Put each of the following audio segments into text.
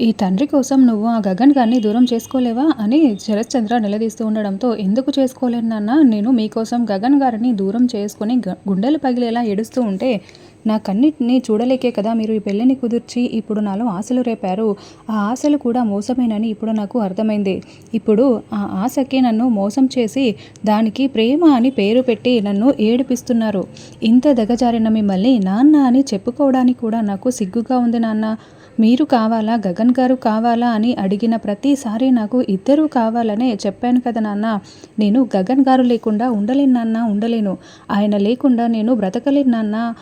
ఈ తండ్రి కోసం నువ్వు ఆ గగన్ గారిని దూరం చేసుకోలేవా అని శరత్చంద్ర నిలదీస్తూ ఉండడంతో ఎందుకు చేసుకోలేను నాన్న? నేను మీకోసం గగన్ గారిని దూరం చేసుకుని గుండెలు పగిలేలా ఏడుస్తూ ఉంటే నా కన్నిటిని చూడలేకే కదా మీరు ఈ పెళ్ళిని కుదిర్చి ఇప్పుడు నాలో ఆశలు రేపారు. ఆ ఆశలు కూడా మోసమేనని ఇప్పుడు నాకు అర్థమైంది. ఇప్పుడు ఆ ఆశకి నన్ను మోసం చేసి దానికి ప్రేమ అని పేరు పెట్టి నన్ను ఏడిపిస్తున్నారు. ఇంత దగజారిన మిమ్మల్ని నాన్న అని చెప్పుకోవడానికి కూడా నాకు సిగ్గుగా ఉంది నాన్న. మీరు కావాలా? గగన్ గారు కావాలా? అని అడిగిన ప్రతిసారి నాకు ఇద్దరు కావాలనే చెప్పాను కదా నాన్న. నేను గగన్ గారు లేకుండా ఉండలేను నాన్న ఉండలేను. ఆయన లేకుండా నేను బ్రతకలేను నాన్న.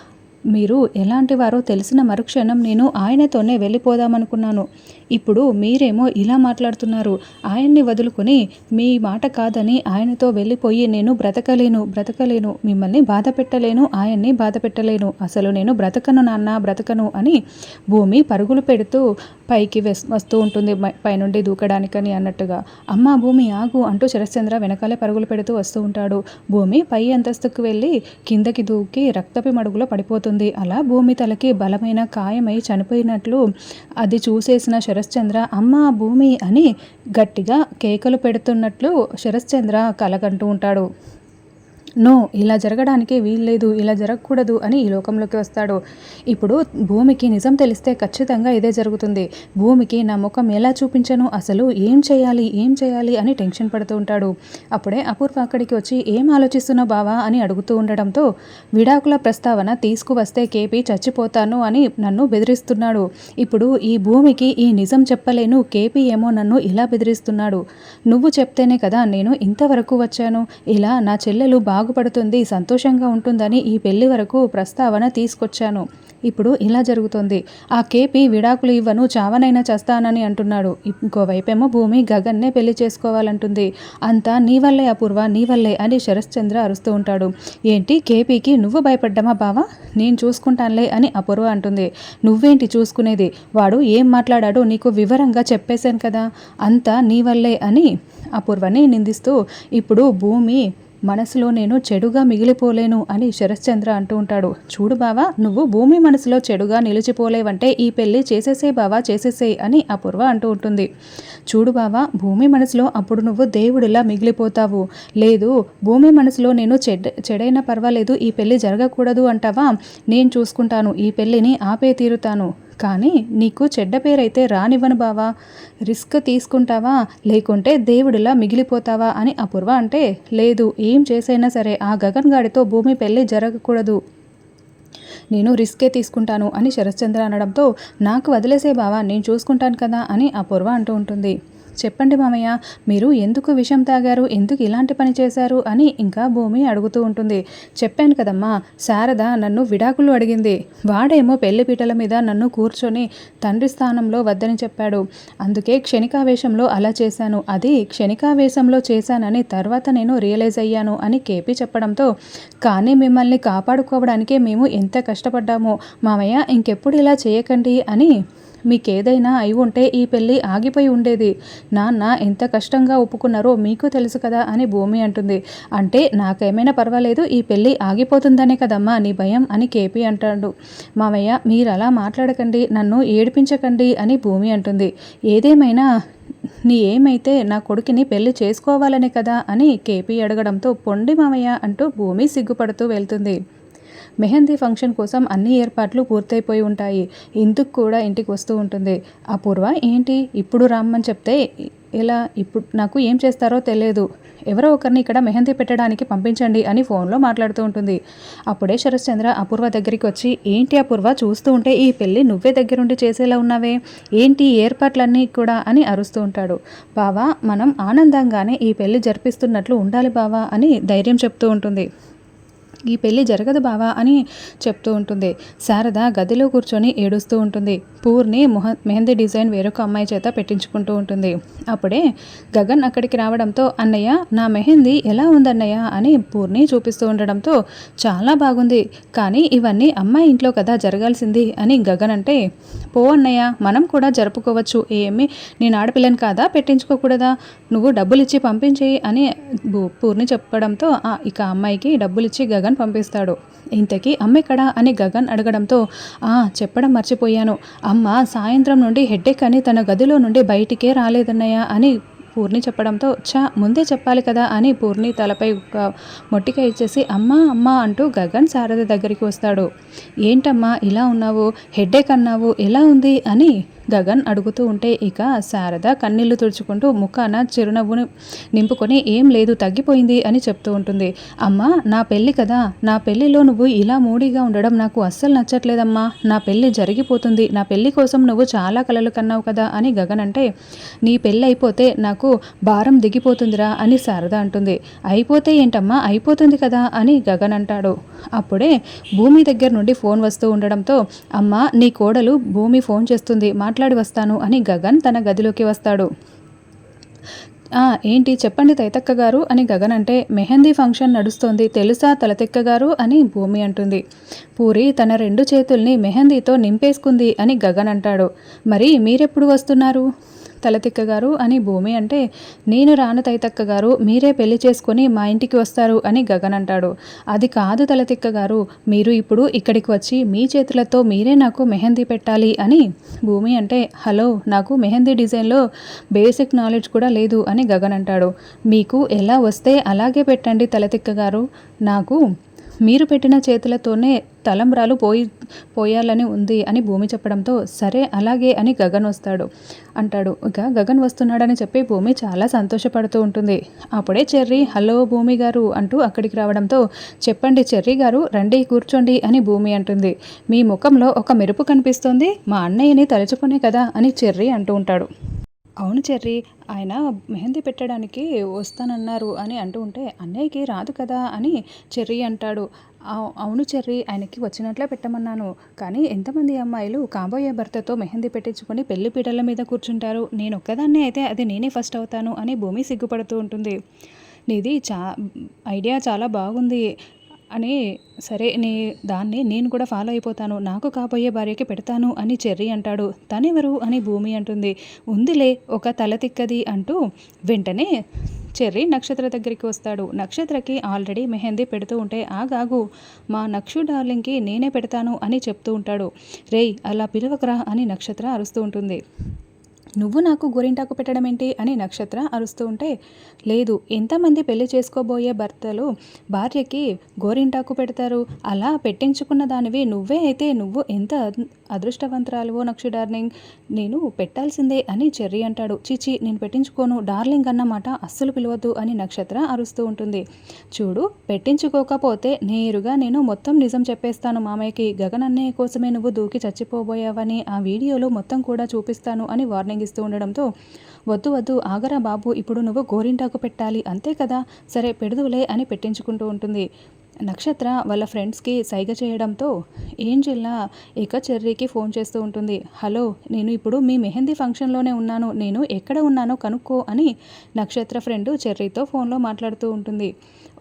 మీరు ఎలాంటి వారో తెలిసిన మరుక్షణం నేను ఆయనతోనే వెళ్ళిపోదామనుకున్నాను. ఇప్పుడు మీరేమో ఇలా మాట్లాడుతున్నారు. ఆయన్ని వదులుకొని మీ మాట కాదని ఆయనతో వెళ్ళిపోయి నేను బ్రతకలేను బ్రతకలేను మిమ్మల్ని బాధ పెట్టలేను ఆయన్ని బాధ పెట్టలేను అసలు నేను బ్రతకను నాన్న బ్రతకను అని భూమి పరుగులు పెడుతూ పైకి వస్తూ ఉంటుంది. పైనుండి దూకడానికని అన్నట్టుగా. అమ్మ భూమి ఆగు అంటూ శరశ్చంద్ర వెనకాలే పరుగులు పెడుతూ వస్తూ ఉంటాడు. భూమి పై అంతస్తుకు వెళ్ళి కిందకి దూకి రక్తపి మడుగులో పడిపోతుంది. అలా భూమి తలకి బలమైన కాయమై చనిపోయినట్లు అది చూసేసిన శరశ్చంద్ర అమ్మ భూమి అని గట్టిగా కేకలు పెడుతున్నట్లు శరశ్చంద్ర కలగంటూ ఉంటాడు. నో ఇలా జరగడానికి వీల్లేదు ఇలా జరగకూడదు అని ఈ లోకంలోకి వస్తాడు. ఇప్పుడు భూమికి నిజం తెలిస్తే ఖచ్చితంగా ఇదే జరుగుతుంది. భూమికి నా ముఖం ఎలా చూపించను? అసలు ఏం చేయాలి? ఏం చేయాలి? అని టెన్షన్ పడుతూ ఉంటాడు. అప్పుడే అపూర్వ అక్కడికి వచ్చి ఏం ఆలోచిస్తున్నావు బావా? అని అడుగుతూ ఉండడంతో విడాకుల ప్రస్తావన తీసుకువస్తే కేపీ చచ్చిపోతాను అని నన్ను బెదిరిస్తున్నాడు. ఇప్పుడు ఈ భూమికి ఈ నిజం చెప్పలేను కేపీ ఏమో నన్ను ఇలా బెదిరిస్తున్నాడు. నువ్వు చెప్తేనే కదా నేను ఇంతవరకు వచ్చాను. ఇలా నా చెల్లెలు బాగు బాగుపడుతుంది సంతోషంగా ఉంటుందని ఈ పెళ్ళి వరకు ప్రస్తావన తీసుకొచ్చాను. ఇప్పుడు ఇలా జరుగుతుంది. ఆ కేపీ విడాకులు ఇవ్వను చావనైనా చేస్తానని అంటున్నాడు. ఇంకోవైపేమో భూమి గగన్నే పెళ్ళి చేసుకోవాలంటుంది. అంతా నీ వల్లే అపూర్వ నీ వల్లే అని శరశ్చంద్ర అరుస్తూ ఉంటాడు. ఏంటి కేపీకి నువ్వు భయపడ్డామా బావా? నేను చూసుకుంటానులే అని అపూర్వ అంటుంది. నువ్వేంటి చూసుకునేది? వాడు ఏం మాట్లాడాడో నీకు వివరంగా చెప్పేశాను కదా. అంతా నీ వల్లే అని అపూర్వని నిందిస్తూ ఇప్పుడు భూమి మనసులో నేను చెడుగా మిగిలిపోలేను అని శరశ్చంద్ర అంటూ ఉంటాడు. చూడు బావా నువ్వు భూమి మనసులో చెడుగా నిలిచిపోలేవంటే ఈ పెళ్ళి చేసేసే బావా చేసేసే అని అపూర్వ అంటూ ఉంటుంది. చూడు బావా భూమి మనసులో అప్పుడు నువ్వు దేవుడిలా మిగిలిపోతావు. లేదు భూమి మనసులో నేను చెడ్ చెడైనా పర్వాలేదు ఈ పెళ్ళి జరగకూడదు అంటావా? నేను చూసుకుంటాను ఈ పెళ్ళిని ఆపే తీరుతాను కానీ నీకు చెడ్డ పేరైతే రానివ్వను బావా. రిస్క్ తీసుకుంటావా? లేకుంటే దేవుడిలా మిగిలిపోతావా అని అపూర్వ అంటే లేదు ఏం చేసైనా సరే ఆ గగన్ గాడితో భూమి పెళ్ళి జరగకూడదు. నేను రిస్కే తీసుకుంటాను అని శరశ్చంద్ర అనడంతో నాకు వదిలేసే బావా నేను చూసుకుంటాను కదా అని అపూర్వ అంటూ ఉంటుంది. చెప్పండి మామయ్య మీరు ఎందుకు విషం తాగారు? ఎందుకు ఇలాంటి పని చేశారు? అని ఇంకా భూమి అడుగుతూ ఉంటుంది. చెప్పాను కదమ్మా శారద నన్ను విడాకులు అడిగింది. వాడేమో పెళ్ళిపీటల మీద నన్ను కూర్చొని తండ్రి స్థానంలో వద్దని చెప్పాడు. అందుకే క్షణికావేశంలో అలా చేశాను. అది క్షణికావేశంలో చేశానని తర్వాత నేను రియలైజ్ అయ్యాను అని కేపీ చెప్పడంతో కానీ మిమ్మల్ని కాపాడుకోవడానికే మేము ఎంత కష్టపడ్డామో. మామయ్య ఇంకెప్పుడు ఇలా చేయకండి అని మీకేదైనా అయి ఉంటే ఈ పెళ్ళి ఆగిపోయి ఉండేది. నాన్న ఎంత కష్టంగా ఒప్పుకున్నారో మీకు తెలుసు కదా అని భూమి అంటుంది. అంటే నాకేమైనా పర్వాలేదు ఈ పెళ్ళి ఆగిపోతుందనే కదమ్మా నీ భయం అని కేపీ అంటాడు. మామయ్య మీరు అలా మాట్లాడకండి నన్ను ఏడిపించకండి అని భూమి అంటుంది. ఏదేమైనా నీ ఏమైతే నా కొడుకుని పెళ్ళి చేసుకోవాలనే కదా అని కేపీ అడగడంతో పొండి మామయ్య అంటూ భూమి సిగ్గుపడుతూ వెళ్తుంది. మెహందీ ఫంక్షన్ కోసం అన్ని ఏర్పాట్లు పూర్తయిపోయి ఉంటాయి. ఇందుకు కూడా ఇంటికి వస్తూ ఉంటుంది. అపూర్వ ఏంటి? ఇప్పుడు రమ్మని చెప్తే ఇలా ఇప్పుడు నాకు ఏం చేస్తారో తెలియదు. ఎవరో ఒకరిని ఇక్కడ మెహందీ పెట్టడానికి పంపించండి అని ఫోన్లో మాట్లాడుతూ ఉంటుంది. అప్పుడే శరశ్చంద్ర అపూర్వ దగ్గరికి వచ్చి ఏంటి అపూర్వ? చూస్తూ ఉంటే ఈ పెళ్ళి నువ్వే దగ్గరుండి చేసేలా ఉన్నావే? ఏంటి ఏర్పాట్లన్నీ కూడా? అని అరుస్తూ ఉంటాడు. బావా మనం ఆనందంగానే ఈ పెళ్ళి జరిపిస్తున్నట్లు ఉండాలి బావా అని ధైర్యం చెప్తూ ఉంటుంది. ఈ పెళ్ళి జరగదు బావా అని చెప్తూ ఉంటుంది. శారద గదిలో కూర్చొని ఏడుస్తూ ఉంటుంది. పూర్ని మొహ మెహందీ డిజైన్ వేరొక అమ్మాయి చేత పెట్టించుకుంటూ ఉంటుంది. అప్పుడే గగన్ అక్కడికి రావడంతో అన్నయ్య నా మెహందీ ఎలా ఉందన్నయ్య? అని పూర్ని చూపిస్తూ ఉండడంతో చాలా బాగుంది. కానీ ఇవన్నీ అమ్మాయి ఇంట్లో కదా జరగాల్సింది అని గగన్ అంటే పో అన్నయ్య మనం కూడా జరుపుకోవచ్చు. ఏమి నేను ఆడపిల్లని కాదా? పెట్టించుకోకూడదా? నువ్వు డబ్బులు ఇచ్చి పంపించేయి అని పూర్ని చెప్పడంతో ఇక అమ్మాయికి డబ్బులు ఇచ్చి గగన్ గగన్ పంపిస్తాడు. ఇంతకీ అమ్మెక్కడా అని గగన్ అడగడంతో ఆ చెప్పడం మర్చిపోయాను. అమ్మ సాయంత్రం నుండి హెడ్డేక్ అని తన గదిలో నుండి బయటికే రాలేదన్నయ్య అని పూర్ణి చెప్పడంతో చా ముందే చెప్పాలి కదా అని పూర్ణి తలపై ఒక మొట్టిక ఇచ్చేసి అమ్మా అమ్మా అంటూ గగన్ శారద దగ్గరికి వస్తాడు. ఏంటమ్మా ఇలా ఉన్నావు? హెడ్డేక్ అన్నావు ఎలా ఉంది? అని గగన్ అడుగుతూ ఉంటే ఇక శారద కన్నీళ్ళు తుడుచుకుంటూ ముఖాన చిరునవ్వును నింపుకొని ఏం లేదు తగ్గిపోయింది అని చెప్తూ ఉంటుంది. అమ్మా నా పెళ్ళి కదా. నా పెళ్ళిలో నువ్వు ఇలా మూడీగా ఉండడం నాకు అస్సలు నచ్చట్లేదమ్మా. నా పెళ్ళి జరిగిపోతుంది. నా పెళ్ళి కోసం నువ్వు చాలా కలలు కన్నావు కదా అని గగన్ అంటే నీ పెళ్ళి అయిపోతే నాకు భారం దిగిపోతుందిరా అని శారద అంటుంది. అయిపోతే ఏంటమ్మా? అయిపోతుంది కదా అని గగన్ అంటాడు. అప్పుడే భూమి దగ్గర నుండి ఫోన్ వస్తూ ఉండడంతో అమ్మ నీ కోడలు భూమి ఫోన్ చేస్తుంది. మాట్లాడి వస్తాను అని గగన్ తన గదిలోకి వస్తాడు. ఏంటి చెప్పండి తైతక్క గారు అని గగన్ అంటే మెహందీ ఫంక్షన్ నడుస్తోంది తెలుసా తలతెక్క గారు అని భూమి అంటుంది. పూరి తన రెండు చేతుల్ని మెహందీతో నింపేసుకుంది అని గగన్ అంటాడు. మరి మీరెప్పుడు వస్తున్నారు? తలతిక్క గారు అని భూమి అంటే నేను రాను తైతక్క గారు మీరే పెళ్ళి చేసుకొని మా ఇంటికి వస్తారు అని గగన్ అంటాడు. అది కాదు తలతిక్క గారు మీరు ఇప్పుడు ఇక్కడికి వచ్చి మీ చేతులతో మీరే నాకు మెహందీ పెట్టాలి అని భూమి అంటే హలో నాకు మెహందీ డిజైన్లో బేసిక్ నాలెడ్జ్ కూడా లేదు అని గగన్ అంటాడు. మీకు ఎలా వస్తే అలాగే పెట్టండి తలతిక్క గారు నాకు మీరు పెట్టిన చేతులతోనే తలంబ్రాలు పోయి పోయాలని ఉంది అని భూమి చెప్పడంతో సరే అలాగే అని గగన్ వస్తాడు. అంటాడు. ఇక గగన్ వస్తున్నాడని చెప్పి భూమి చాలా సంతోషపడుతూ ఉంటుంది. అప్పుడే చెర్రీ హలో భూమి గారు అంటూ అక్కడికి రావడంతో చెప్పండి చెర్రీ గారు రండి కూర్చోండి అని భూమి అంటుంది. మీ ముఖంలో ఒక మెరుపు కనిపిస్తోంది. మా అన్నయ్యని తలుచుకునే కదా అని చెర్రీ అంటూ ఉంటాడు. అవును చెర్రీ ఆయన మెహందీ పెట్టడానికి వస్తానన్నారు అని అంటూ ఉంటే అన్నయ్యకి రాదు కదా అని చెర్రీ అంటాడు. అవును చెర్రీ ఆయనకి వచ్చినట్లే పెట్టమన్నాను. కానీ ఎంతమంది అమ్మాయిలు కాబోయే భర్తతో మెహందీ పెట్టించుకొని పెళ్ళి పీటల మీద కూర్చుంటారు. నేను ఒక్కదాన్నే అయితే అది నేనే ఫస్ట్ అవుతాను అని భూమి సిగ్గుపడుతూ ఉంటుంది. నీది చా ఐడియా చాలా బాగుంది. అని సరే నీ దాన్ని నేను కూడా ఫాలో అయిపోతాను. నాకు కాబోయే భార్యకి పెడతాను అని చెర్రీ అంటాడు. తనెవరు అని భూమి అంటుంది. ఉందిలే ఒక తల తిక్కది అంటూ వెంటనే చెర్రీ నక్షత్ర దగ్గరికి వస్తాడు. నక్షత్రకి ఆల్రెడీ మెహందీ పెడుతూ ఉంటే ఆగాగు మా నక్షు డార్లింగ్కి నేనే పెడతాను అని చెప్తూ ఉంటాడు. రేయ్ అలా పిలవకరా అని నక్షత్ర అరుస్తూ ఉంటుంది. నువ్వు నాకు గోరింటాకు పెట్టడం ఏంటి అని నక్షత్ర అరుస్తూ ఉంటే లేదు ఎంతమంది పెళ్ళి చేసుకోబోయే భర్తలు భార్యకి గోరింటాకు పెడతారు? అలా పెట్టించుకున్న దానివి నువ్వే అయితే నువ్వు ఎంత అదృష్టవంతరాలువో నక్షి డార్లింగ్? నేను పెట్టాల్సిందే అని చెర్రీ అంటాడు. చిచి నేను పెట్టించుకోను డార్లింగ్ అన్నమాట అస్సలు పిలవద్దు అని నక్షత్ర అరుస్తూ ఉంటుంది. చూడు పెట్టించుకోకపోతే నేరుగా నేను మొత్తం నిజం చెప్పేస్తాను మామయ్యకి. గగన్ అన్నయ్య కోసమే నువ్వు దూకి చచ్చిపోబోయావని ఆ వీడియోలో మొత్తం కూడా చూపిస్తాను అని వార్నింగ్ ఇస్తూ ఉండడంతో వద్దు వద్దు ఆగరా బాబు ఇప్పుడు నువ్వు గోరింటాకు పెట్టాలి అంతే కదా సరే పెడుదులే అని పెట్టించుకుంటూ ఉంటుంది. నక్షత్ర వాళ్ళ ఫ్రెండ్స్కి సైగ చేయడంతో ఏంజిల్లా ఇక చెర్రీకి ఫోన్ చేస్తూ ఉంటుంది. హలో నేను ఇప్పుడు మీ మెహందీ ఫంక్షన్లోనే ఉన్నాను నేను ఎక్కడ ఉన్నానో కనుక్కో అని నక్షత్ర ఫ్రెండ్ చెర్రీతో ఫోన్లో మాట్లాడుతూ ఉంటుంది.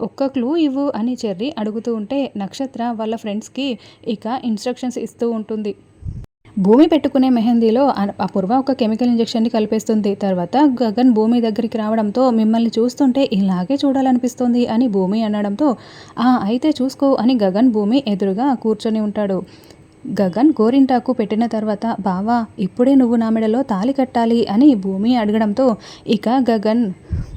ఒక్క క్లూ ఇవ్వు అని చెర్రీ అడుగుతూ ఉంటే నక్షత్ర వాళ్ళ ఫ్రెండ్స్కి ఇక ఇన్స్ట్రక్షన్స్ ఇస్తూ ఉంటుంది. భూమి పెట్టుకునే మెహందీలో అపూర్వ ఒక కెమికల్ ఇంజెక్షన్ని కలిపేస్తుంది. తర్వాత గగన్ భూమి దగ్గరికి రావడంతో మిమ్మల్ని చూస్తుంటే ఇలాగే చూడాలనిపిస్తుంది అని భూమి అనడంతో ఆ అయితే చూసుకో అని గగన్ భూమి ఎదురుగా కూర్చొని ఉంటాడు. గగన్ గోరింటాకు పెట్టిన తర్వాత బావా ఇప్పుడే నువ్వు నా మెడలో తాలి కట్టాలి అని భూమి అడగడంతో ఇక గగన్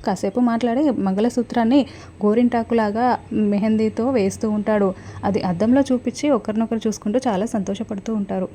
కాసేపు మాట్లాడి మంగళసూత్రాన్ని గోరింటాకులాగా మెహందీతో వేస్తూ ఉంటాడు. అది అద్దంలో చూపించి ఒకరినొకరు చూసుకుంటూ చాలా సంతోషపడుతూ ఉంటారు.